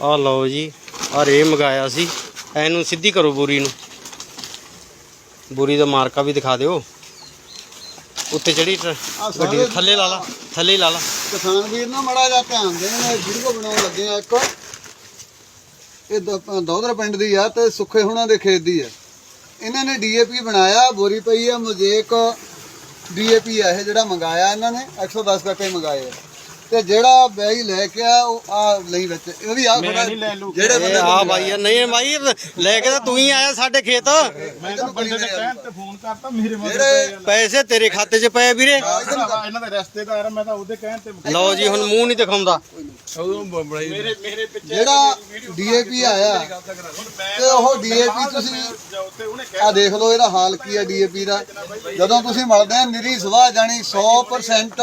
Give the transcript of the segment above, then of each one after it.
ਆ ਲਓ ਜੀ ਆ ਰੇ ਮੰਗਾਇਆ ਸੀ। ਇਹਨੂੰ ਸਿੱਧੀ ਕਰੋ ਬੋਰੀ ਨੂੰ। ਬੋਰੀ ਦਾ ਮਾਰਕਾ ਵੀ ਦਿਖਾ ਦਿਓ। ਉੱਤੇ ਜਿਹੜੀ ਗੱਡੀ ਥੱਲੇ ਲਾ ਲਾ ਥੱਲੇ ਲਾ ਲਾ। ਕਿਸਾਨ ਵੀਰ ਨਾ ਮੜਾ ਜਾ ਧਿਆਨ ਦੇਣ ਵੀਡੀਓ ਬਣਾਉਣ ਲੱਗੇ ਆ ਇੱਕ। ਇਹ ਦ- ਦੌਧਰ ਪਿੰਡ ਦੀ ਆ ਤੇ ਸੁੱਖੇ ਹੁਣਾਂ ਦੇ ਖੇਤ ਦੀ ਆ। ਇਹਨਾਂ ਨੇ ਡੀਏਪੀ ਬਣਾਇਆ ਬੋਰੀ ਪਈ ਆ ਮੋਜੇਕ ਡੀਏਪੀ ਆ ਇਹ ਜਿਹੜਾ ਮੰਗਾਇਆ ਇਹਨਾਂ ਨੇ 110 ਕੱਟੇ ਮੰਗਾਏ ਆ। ਤੇ ਜਿਹੜਾ ਬੈਈ ਲੈ ਕੇ ਆ ਉਹ ਆ ਲਈ ਵਿੱਚ। ਇਹ ਵੀ ਆ ਖੜਾ ਜਿਹੜੇ ਬੰਦੇ ਆ ਬਾਈ ਨਹੀਂ ਬਾਈ ਲੈ ਕੇ ਤਾਂ ਤੂੰ ਹੀ ਆਇਆ ਸਾਡੇ ਖੇਤ। ਮੈਂ ਤਾਂ ਬੰਦੇ ਦੇ ਕਹਿਣ ਤੇ ਫੋਨ ਕਰਤਾ ਮੇਰੇ ਮਗਰ ਪੈਸੇ ਤੇਰੇ ਖਾਤੇ 'ਚ ਪਏ ਵੀਰੇ। ਇਹਨਾਂ ਦੇ ਰਿਸ਼ਤੇਦਾਰ ਆ, ਮੈਂ ਤਾਂ ਉਹਦੇ ਕਹਿਣ ਤੇ ਲਓ ਜੀ ਹੁਣ ਮੂੰਹ ਨਹੀਂ ਦਿਖਾਉਂਦਾ। ਮੇਰੇ ਮੇਰੇ ਪਿੱਛੇ ਜਿਹੜਾ ਡੀਏਪੀ ਆਇਆ ਤੇ ਉਹ ਡੀਏਪੀ ਤੁਸੀਂ ਆ ਦੇਖ ਲਓ ਇਹਦਾ ਹਾਲ ਕੀ ਹੈ ਡੀਏਪੀ ਦਾ। ਜਦੋਂ ਤੁਸੀਂ ਮਿਲਦੇ ਆ ਨਿਰੀ ਸਵਾਹ ਜਾਣੀ 100%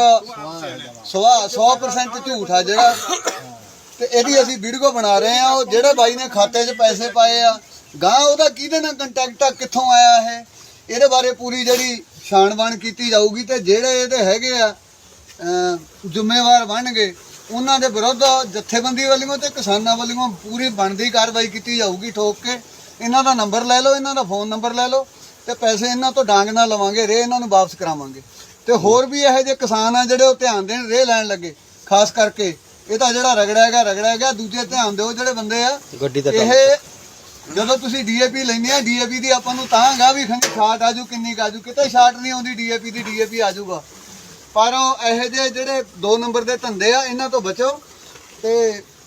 ਸਵਾਹ 100% ਝੂਠ ਆ ਜਿਹੜਾ। ਤੇ ਇਹਦੀ ਅਸੀਂ ਵੀਡੀਓ ਬਣਾ ਰਹੇ ਆ ਉਹ ਜਿਹੜੇ ਬਾਈ ਨੇ ਖਾਤੇ 'ਚ ਪੈਸੇ ਪਾਏ ਆ ਗਾਂ ਉਹਦਾ ਕਿਹਦੇ ਨਾਲ ਕੰਟੈਕਟ ਆ, ਕਿੱਥੋਂ ਆਇਆ ਇਹ? ਇਹਦੇ ਬਾਰੇ ਪੂਰੀ ਜਿਹੜੀ ਛਾਣਬਾਣ ਕੀਤੀ ਜਾਊਗੀ ਤੇ ਜਿਹੜੇ ਇਹਦੇ ਹੈਗੇ ਆ ਅਮ ਜ਼ਿੰਮੇਵਾਰ ਬਣਨਗੇ, ਉਹਨਾਂ ਦੇ ਵਿਰੁੱਧ ਜਥੇਬੰਦੀ ਵੱਲੋਂ ਤੇ ਕਿਸਾਨਾਂ ਵੱਲੋਂ ਪੂਰੀ ਬਣਦੀ ਕਾਰਵਾਈ ਕੀਤੀ ਜਾਊਗੀ ਠੋਕ ਕੇ। ਇਹਨਾਂ ਦਾ ਨੰਬਰ ਲੈ ਲਓ, ਇਹਨਾਂ ਦਾ ਫੋਨ ਨੰਬਰ ਲੈ ਲਓ ਤੇ ਪੈਸੇ ਇਹਨਾਂ ਤੋਂ ਡਾਂਗ ਨਾਲ ਲਵਾਂਗੇ, ਰੇ ਇਹਨਾਂ ਨੂੰ ਵਾਪਸ ਕਰਾਵਾਂਗੇ। ਤੇ ਹੋਰ ਵੀ ਇਹੋ ਜਿਹੇ ਕਿਸਾਨ ਆ ਜਿਹੜੇ ਉਹ ਧਿਆਨ ਦੇਣ, ਰੇ ਲੈਣ ਲੱਗੇ। ਖਾਸ ਕਰਕੇ ਇਹ ਤਾਂ ਜਿਹੜਾ ਰਗੜਾ ਹੈਗਾ ਰਗੜਾ ਹੈਗਾ ਦੂਜੇ ਧਿਆਨ ਦਿਓ ਜਿਹੜੇ ਬੰਦੇ ਆ। ਗੱਡੀ ਦਾ ਇਹ ਜਦੋਂ ਤੁਸੀਂ ਡੀਏਪੀ ਲੈਂਦੇ ਆ ਡੀਏਪੀ ਦੀ ਆਪਾਂ ਨੂੰ ਤਾਂ ਗਾ ਵੀ ਖੰਡੀ ਛਾਟ ਆਜੂ ਕਿੰਨੀ ਆਜੂ ਕਿਤੇ ਛਾਟ ਨਹੀਂ ਆਉਂਦੀ ਡੀਏਪੀ ਦੀ ਡੀਏਪੀ ਆਜੂਗਾ ਪਰ ਉਹ ਇਹੋ ਜਿਹੇ ਜਿਹੜੇ 2 ਨੰਬਰ ਦੇ ਧੰਦੇ ਆ ਇਹਨਾਂ ਤੋਂ ਬਚੋ ਤੇ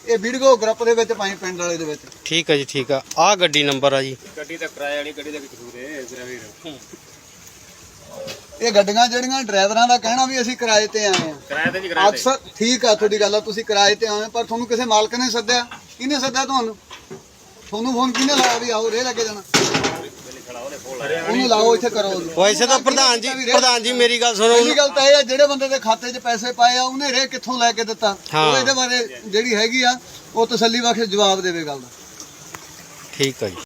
ਇਹ ਵੀਡੀਓ ਗਰੁੱਪ ਦੇ ਵਿੱਚ ਪਾਈ ਪਿੰਡ ਵਾਲੇ ਦੇ ਵਿੱਚ। ਠੀਕ ਆ ਜੀ ਠੀਕ ਆ। ਆ ਗੱਡੀ ਨੰਬਰ ਆ ਜੀ। ਗੱਡੀ ਦਾ ਕਿਰਾਇਆ ਨਹੀਂ ਗੱਡੀ ਦਾ ਕਸੂਰ ਹੈ ਮੇਰਾ ਵੀਰ ਇਹ ਗੱਡੀਆਂ ਜਿਹੜੀਆਂ ਡਰਾਈਵਰਾਂ ਦਾ ਕਹਿਣਾ ਵੀ ਅਸੀਂ ਕਿਰਾਏ ਤੇ ਆਏ ਆ ਕਿਰਾਇਆ ਤੇ ਨਹੀਂ ਅਕਸਰ ਠੀਕ ਆ ਤੁਹਾਡੀ ਗੱਲ ਆ ਤੁਸੀਂ ਕਿਰਾਏ ਤੇ ਆਏ ਪਰ ਤੁਹਾਨੂੰ ਕਿਸੇ ਮਾਲਕ ਨੇ ਸੱਦਿਆ? ਕਿਹਨੇ ਸੱਦਿਆ ਤੁਹਾਨੂੰ? ਤੁਹਾਨੂੰ ਫੋਨ ਕਿਹਨੇ ਲਾਇਆ ਵੀ ਆਓ ਰੇ ਲੱਗੇ ਜਾਣਾ? ਉਹਨੂੰ ਲਾਓ ਇੱਥੇ ਕਰੋ ਉਹਨੂੰ। ਵੈਸੇ ਤਾਂ ਪ੍ਰਧਾਨ ਜੀ ਪ੍ਰਧਾਨ ਜੀ ਮੇਰੀ ਗੱਲ ਸੁਣੋ। ਪਹਿਲੀ ਗੱਲ ਤਾਂ ਇਹ ਆ ਜਿਹੜੇ ਬੰਦੇ ਦੇ ਖਾਤੇ 'ਚ ਪੈਸੇ ਪਾਏ ਆ ਉਹਨੇ ਰੇ ਕਿੱਥੋਂ ਲੈ ਕੇ ਦਿੱਤਾ? ਹਾਂ। ਉਹ ਇਹਦੇ ਬਾਰੇ ਜਿਹੜੀ ਹੈਗੀ ਆ ਉਹ ਤਸੱਲੀ ਬਖਸ਼ ਜਵਾਬ ਦੇਵੇ ਗੱਲ ਦਾ। ਠੀਕ ਆ ਜੀ।